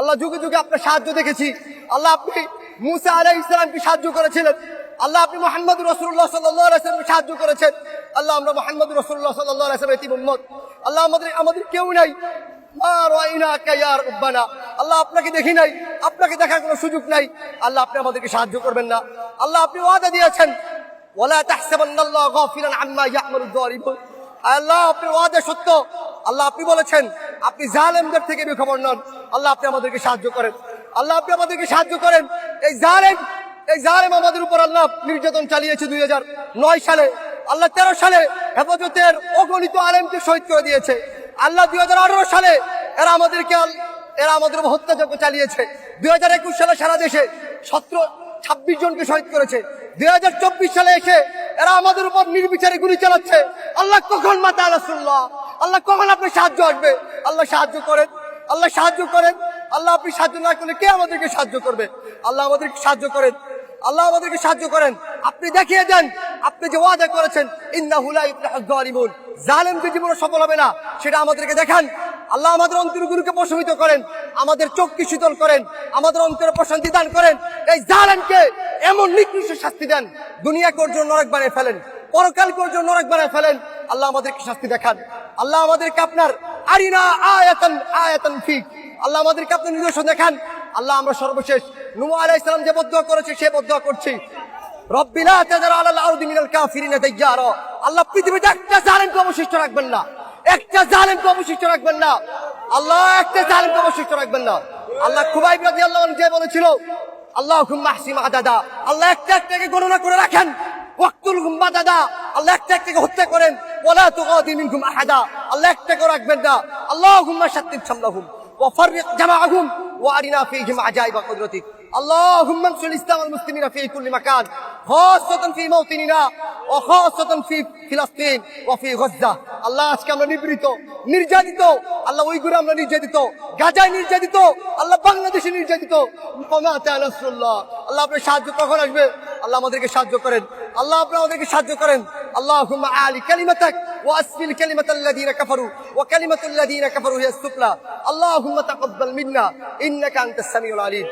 আল্লাহ যুগে যুগে আপনার সাহায্য দেখেছি। আল্লাহ আপনি মুসা আলাই ইসলামকে সাহায্য করেছিলেন। আল্লাহ আপনি মোহাম্মদ রসুল্লাহ সাল্লামকে সাহায্য করেছেন। আল্লাহ আমরা মোহাম্মদ রসুল্লাহ সাল্লাহ এটি মোহাম্মদ আল্লাহ আমাদের আমাদের কেউ নাই। আল্লাহ আপনাকে দেখি নাই, আপনাকে দেখার কোনো সুযোগ নাই। আল্লাহ আপনি আমাদেরকে সাহায্য করবেন না। আল্লাহ আপনি ওয়াদা দিয়েছেন আল্লাহ, আপনি ওয়াদা সত্য। আল্লাহ আপনি বলেছেন, আপনি জালেমদের থেকে বেখবর নন। আল্লাহ আপনি আমাদেরকে সাহায্য করেন। আল্লাহ আপনি আমাদেরকে সাহায্য করেন। এই জালেম এই জালেম আমাদের উপর আল্লাহ নির্যাতন চালিয়েছে দুই নয় সালে। আল্লাহ তেরো সালে হেফাজতের অগণিত আলেমকে শহীদ করে দিয়েছে। আল্লাহ দুই হাজার আঠারো সালে এরা আমাদেরকে এরা আমাদের হত্যাযজ্ঞ চালিয়েছে। দুই হাজার একুশ সালে সারা দেশে সতেরো, ছাব্বিশ জনকে শহীদ করেছে। দুই হাজার চব্বিশ সালে এসে এরা আমাদের উপর নির্বিচারে গুলি চালাচ্ছে। আল্লাহ কখন মাতা আল্লাহ আল্লাহ কখন আপনার সাহায্য আসবে? আল্লাহ সাহায্য করেন। আল্লাহ সাহায্য করেন। আল্লাহ আপনি সাহায্য না করলে কে আমাদেরকে সাহায্য করবে? আল্লাহ আমাদেরকে সাহায্য করেন। আল্লাহ আমাদেরকে সাহায্য করেন। আপনি দেখিয়ে দেন। আপনি যে ওয়াদা করেছেন ইফলাহুজ জালিমুন জালেমদের জীবনে সফল হবে না, সেটা আমাদেরকে দেখান। আল্লাহ আমাদের অন্তরগুলোকে প্রশমিত করেন। আমাদের চোখকে শীতল করেন। আমাদের অন্তরে প্রশান্তি দান করেন। এই জালেমকে এমন নিকৃষ্ট শাস্তি দেন দুনিয়া করজ নরক বানিয়ে ফেলেন? পরকাল করজ নরক বানিয়ে ফেলেন? আল্লাহ আমাদেরকে শাস্তি দেখান। আল্লাহ আমাদেরকে আপনার আরিনা আয়াতান আয়াতান ফিক। আল্লাহ আমাদেরকে আপনার নিদর্শন দেখান। আল্লাহ আমরা সর্বশেষ নুমা আলাইহিস সালাম যে বদুয়া করেছে, সে বদুয়া করছি। রব্বিলা তাজার আলাল আরদি মিনাল কাফিরিনা দাইয়ারা আল্লাহ পৃথিবীতে একটা জালেমকে অবশিষ্ট রাখবেন না। একটা জালেমকে অবশিষ্ট রাখবেন না। আল্লাহ একটা জালেমকে অবশিষ্ট রাখবেন না। আল্লাহ খুবাইব রাদিয়াল্লাহু আনহু যে বলেছিল আল্লাহ মাহসিম আদাদা আল্লাহ একটা একটাকে গণনা করে রাখেন ওয়াক্তুল গুম্বা দাদা আল্লাহ একটা একটাকে হত্যা করেন ওয়ালা তুগাদি মিনকুম আহাদা আল্লাহ একটাকে রাখবেন না আল্লাহুম্মা শাত্তিত শামলাহুম وفرق جمعهم وارنا فيهم عجائب قدرتك اللهم انصر الاسلام والمسلمين في كل مكان خاصة في موطننا وخاصة في فلسطين وفي غزة আল্লাহ আজকে আমরা নিবৃত নির্যাতিত আল্লাহ ওইগুলো আমরা নির্যাতিত গাজায় নির্যাতিত আল্লাহ বাংলাদেশে নির্যাতিত কমাতে নাসরুল্লাহ আল্লাহ আপনার সাহায্য কখন আসবে আল্লাহ আমাদেরকে সাহায্য করেন আল্লাহ আপনি আমাদেরকে সাহায্য করেন اللهم اعلي كلمتك واسفل كلمة الذين كفروا وكلمة الذين كفروا هي السفلى اللهم تقبل منا انك انت السميع العليم